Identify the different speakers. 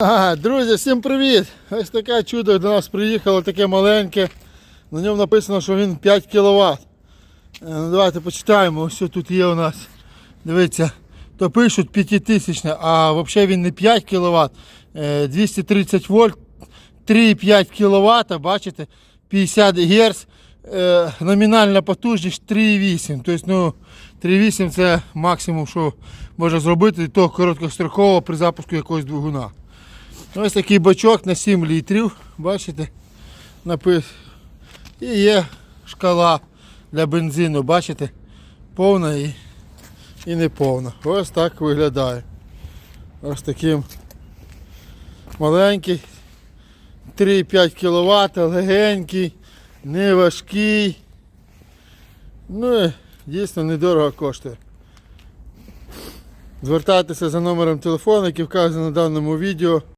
Speaker 1: Ага, друзі, всім привіт! Ось таке чудо до нас приїхало, таке маленьке. На ньому написано, що він 5 кВт. Ну, давайте почитаємо. Що тут є у нас. Дивіться, то пишуть 5000, а взагалі він не 5 кВт, 230 вольт, 3,5 кВт, бачите, 50 Гц. Е, номінальна потужність 3,8. Тобто, ну, 3,8 це максимум, що може зробити, і то короткостроково при запуску якогось двигуна. Ось такий бачок на 7 літрів, бачите? Напис. І є шкала для бензину, бачите? Повна і, і не повна. Ось так виглядає. Ось таким маленький. 3,5 кВт, легенький, не важкий. Ну і дійсно недорого коштує. Звертайтеся за номером телефону, який вказаний на даному відео.